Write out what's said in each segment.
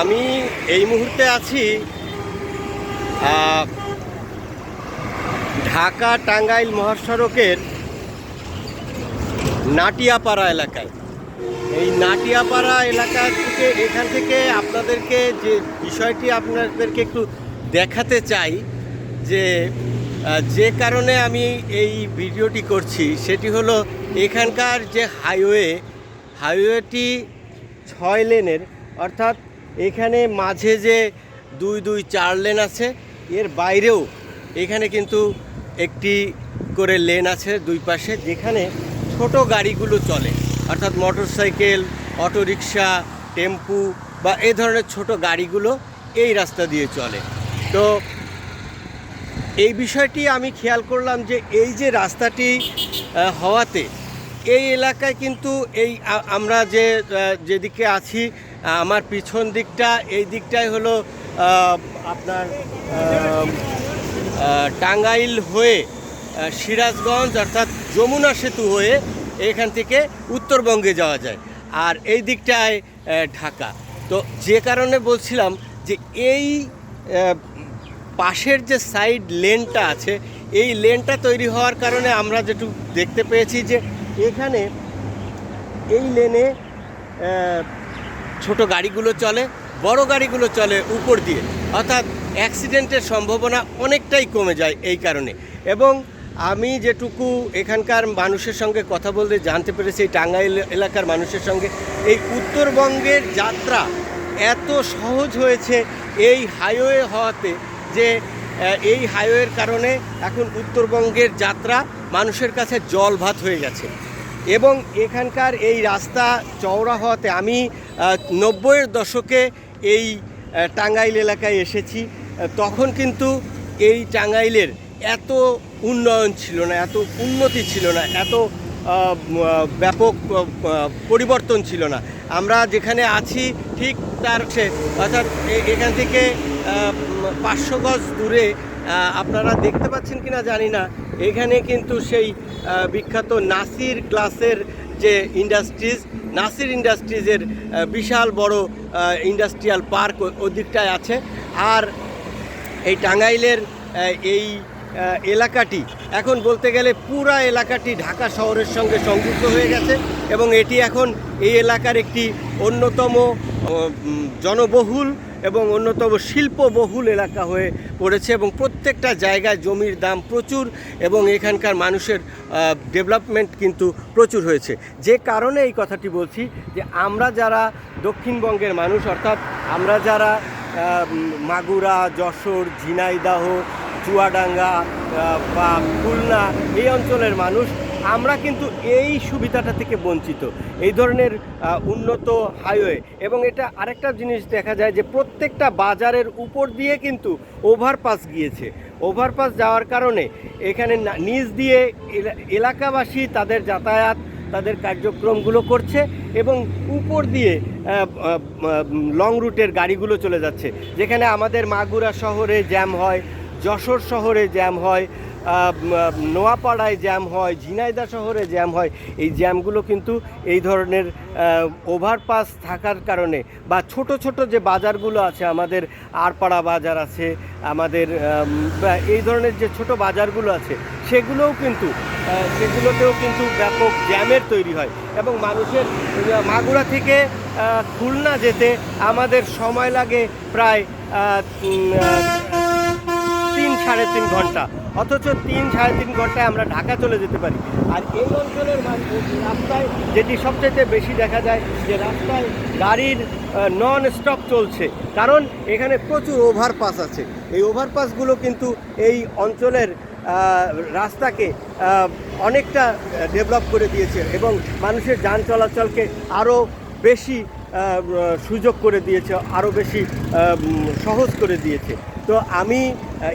আমি এই মুহূর্তে আছি ঢাকা টাঙ্গাইল মহাসড়কের নাটিয়াপাড়া এলাকায়। এই নাটিয়াপাড়া এলাকা থেকে, এখান থেকে আপনাদেরকে যে বিষয়টি আপনাদেরকে একটু দেখাতে চাই, যে যে কারণে আমি এই ভিডিওটি করছি, সেটি হলো এখানকার যে হাইওয়ে, হাইওয়েটি ছয় লেনের, অর্থাৎ এখানে মাঝে যে দুই দুই চার লেন আছে, এর বাইরেও এখানে কিন্তু একটি করে লেন আছে দুই পাশে, যেখানে ছোট গাড়িগুলো চলে। অর্থাৎ মোটরসাইকেল, অটোরিকশা, টেম্পু বা এই ধরনের ছোট গাড়িগুলো এই রাস্তা দিয়ে চলে। তো এই বিষয়টি আমি খেয়াল করলাম যে এই যে রাস্তাটি হওয়াতে এই এলাকায় কিন্তু এই আমরা যে যেদিকে আছি, আমার পিছন দিকটা, এই দিকটাই হলো আপনার টাঙ্গাইল হয়ে সিরাজগঞ্জ অর্থাৎ যমুনা সেতু হয়ে এখান থেকে উত্তরবঙ্গে যাওয়া যায়। আর এই দিকটায় ঢাকা। তো যে কারণে বলছিলাম যে এই পাশের যে সাইড লেনটা আছে, এই লেনটা তৈরি হওয়ার কারণে আমরা যেটু দেখতে পেয়েছি যে এখানে এই লেনে ছোট গাড়িগুলো চলে, বড় গাড়িগুলো চলে উপর দিয়ে। অর্থাৎ অ্যাক্সিডেন্টের সম্ভাবনা অনেকটাই কমে যায় এই কারণে। এবং আমি যেটুকু এখানকার মানুষের সঙ্গে কথা বলতে জানতে পেরেছি, এই টাঙ্গাইল এলাকার মানুষের সঙ্গে, এই উত্তরবঙ্গের যাত্রা এত সহজ হয়েছে এই হাইওয়ে হওয়াতে যে এই হাইওয়ের কারণে এখন উত্তরবঙ্গের যাত্রা মানুষের কাছে জল ভাত হয়ে গেছে। এবং এখানকার এই রাস্তা চওড়া হওয়াতে আমি নব্বইয়ের দশকে এই টাঙ্গাইল এলাকায় এসেছি। তখন কিন্তু এই টাঙ্গাইলের এত উন্নয়ন ছিল না, এত উন্নতি ছিল না, এত ব্যাপক পরিবর্তন ছিল না। আমরা যেখানে আছি ঠিক তার সে, অর্থাৎ এখান থেকে পাঁচশো গজ দূরে আপনারা দেখতে পাচ্ছেন কিনা জানি না। এখানে কিন্তু সেই বিখ্যাত নাসির গ্লাসের যে ইন্ডাস্ট্রিজ, নাসির ইন্ডাস্ট্রিজের বিশাল বড় ইন্ডাস্ট্রিয়াল পার্ক ওদিকটায় আছে। আর এই টাঙ্গাইলের এই এলাকাটি এখন বলতে গেলে পুরা এলাকাটি ঢাকা শহরের সঙ্গে সংযুক্ত হয়ে গেছে এবং এটি এখন এই এলাকার একটি অন্যতম জনবহুল এবং অন্যতম শিল্পবহুল এলাকা হয়ে পড়েছে এবং প্রত্যেকটা জায়গায় জমির দাম প্রচুর এবং এখানকার মানুষের ডেভেলপমেন্ট কিন্তু প্রচুর হয়েছে। যে কারণে এই কথাটি বলছি যে আমরা যারা দক্ষিণবঙ্গের মানুষ, অর্থাৎ আমরা যারা মাগুরা, যশোর, ঝিনাইদাহ চুয়াডাঙ্গা বা খুলনা, এই অঞ্চলের মানুষ, আমরা কিন্তু এই সুবিধাটা থেকে বঞ্চিত। এই ধরনের উন্নত হাইওয়ে এবং এটা আরেকটা জিনিস দেখা যায় যে প্রত্যেকটা বাজারের উপর দিয়ে কিন্তু ওভারপাস গিয়েছে। ওভারপাস যাওয়ার কারণে এখানে না- নিচ দিয়ে এলা- এলাকাবাসী তাদের যাতায়াত, তাদের কার্যক্রমগুলো করছে এবং উপর দিয়ে লং রুটের গাড়িগুলো চলে যাচ্ছে। যেখানে আমাদের মাগুরা শহরে জ্যাম হয় যশোর শহরে জ্যাম হয় নোয়াপাড়ায় জ্যাম হয়, ঝিনাইদা শহরে জ্যাম হয়, এই জ্যামগুলো কিন্তু এই ধরনের ওভারপাস থাকার কারণে বা ছোট ছোট যে বাজারগুলো আছে, আমাদের আরপাড়া বাজার আছে, আমাদের এই ধরনের যে ছোট বাজারগুলো আছে, সেগুলোও কিন্তু সেগুলোতেও কিন্তু ব্যাপক জ্যামের তৈরি হয় এবং মানুষের মাগুরা থেকে খুলনা যেতে আমাদের সময় লাগে প্রায় তিন সাড়ে তিন ঘণ্টা। অথচ তিন সাড়ে তিন ঘন্টায় আমরা ঢাকা চলে যেতে পারি। আর এই অঞ্চলের রাস্তায়, যেটি সবচেয়ে বেশি দেখা যায়, যে রাস্তায় গাড়ির নন স্টপ চলছে। কারণ এখানে প্রচুর ওভারপাস আছে। এই ওভারপাসগুলো কিন্তু এই অঞ্চলের রাস্তাকে অনেকটা ডেভেলপ করে দিয়েছে এবং মানুষের যান চলাচলকে আরও বেশি সুযোগ করে দিয়েছে আরও বেশি সহজ করে দিয়েছে। তো আমি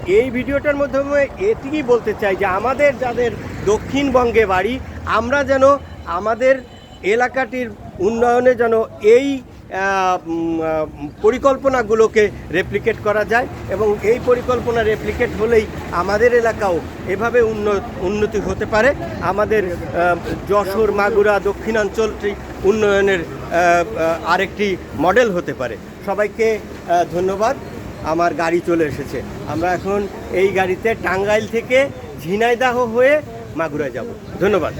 এই ভিডিওটার মাধ্যমে এটিই বলতে চাই যে আমাদের যাদের দক্ষিণবঙ্গে বাড়ি, আমরা যেন আমাদের এলাকাটির উন্নয়নে যেন এই পরিকল্পনাগুলোকে রেপ্লিকেট করা যায় এবং এই পরিকল্পনা রেপ্লিকেট হলেই আমাদের এলাকাও এভাবে উন্ন- উন্নতি হতে পারে। আমাদের যশোর, মাগুরা দক্ষিণাঞ্চলটি উন্নয়নের আরেকটি মডেল হতে পারে। সবাইকে ধন্যবাদ। আমার গাড়ি চলে এসেছে। আমরা এখন এই গাড়িতে টাঙ্গাইল থেকে ঝিনাইদাহ হয়ে মাগুরায় যাব। ধন্যবাদ।